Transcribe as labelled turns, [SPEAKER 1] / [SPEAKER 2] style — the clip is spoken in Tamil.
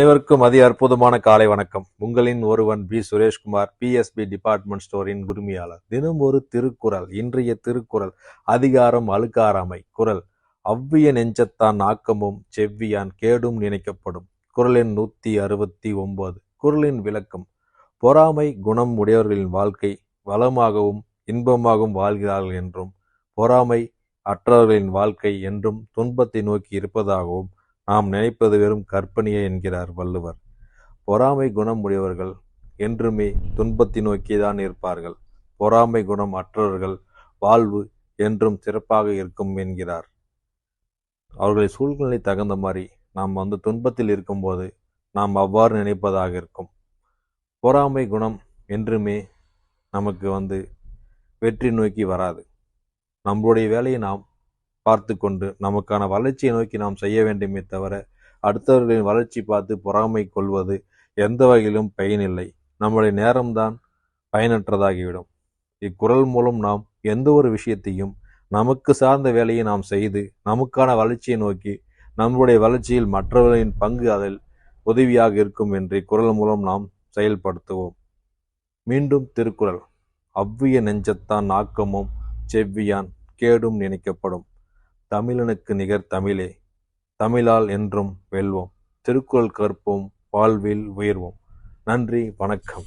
[SPEAKER 1] அனைவருக்கும் அதி அற்புதமான காலை வணக்கம். உங்களின் ஒருவன் பி. சுரேஷ்குமார் பிஎஸ்பி டிபார்ட்மெண்ட் ஸ்டோரின் உரிமையாளர். தினம் ஒரு திருக்குறள் இன்றைய திருக்குறள் அதிகாரம் அழுக்காராமை குரல் அவ்விய நெஞ்சத்தான் ஆக்கமும் செவ்வியான் கேடும் நினைக்கப்படும். குறளின் நூத்தி அறுபத்தி ஒன்பது குரலின் விளக்கம். பொறாமை குணம் உடையவர்களின் வாழ்க்கை வளமாகவும் இன்பமாகவும் வாழ்கிறார்கள் என்றும் பொறாமை அற்றவர்களின் வாழ்க்கை என்றும் துன்பத்தை நோக்கி இருப்பதாகவும் நாம் நினைப்பது வெறும் கற்பனையே என்கிறார் வள்ளுவர். பொறாமை குணம் உடையவர்கள் என்றுமே துன்பத்தை நோக்கிதான் இருப்பார்கள். பொறாமை குணம் அற்றவர்கள் வாழ்வு என்றும் சிறப்பாக இருக்கும் என்கிறார். அவர்களை சூழ்நிலை தகுந்த மாதிரி நாம் வந்து துன்பத்தில் இருக்கும்போது நாம் அவ்வாறு நினைப்பதாக இருக்கும். பொறாமை குணம் என்றுமே நமக்கு வந்து வெற்றி நோக்கி வராது. நம்மளுடைய வேலையை நாம் பார்த்து கொண்டு நமக்கான வளர்ச்சியை நோக்கி நாம் செய்ய வேண்டுமே தவிர அடுத்தவர்களின் வளர்ச்சி பார்த்து பொறாமை கொள்வது எந்த வகையிலும் பயனில்லை நம்முடைய நேரம்தான் பயனற்றதாகிவிடும். இக்குறள் மூலம் நாம் எந்த ஒரு விஷயத்தையும் நமக்கு சார்ந்த வேலையை நாம் செய்து நமக்கான வளர்ச்சியை நோக்கி நம்முடைய வளர்ச்சியில் மற்றவர்களின் பங்கு அதில் உதவியாக இருக்கும் என்று இக்குறள் மூலம் நாம் செயல்படுத்துவோம். மீண்டும் திருக்குறள். அவ்விய நெஞ்சத்தான் ஆக்கமும் செவ்வியான் கேடும் நினைக்கப்படும். தமிழனுக்கு நிகர் தமிழே தமிழால் என்றும் வெல்வோம். திருக்குறள் கற்போம் வாழ்வில் உயர்வோம். நன்றி வணக்கம்.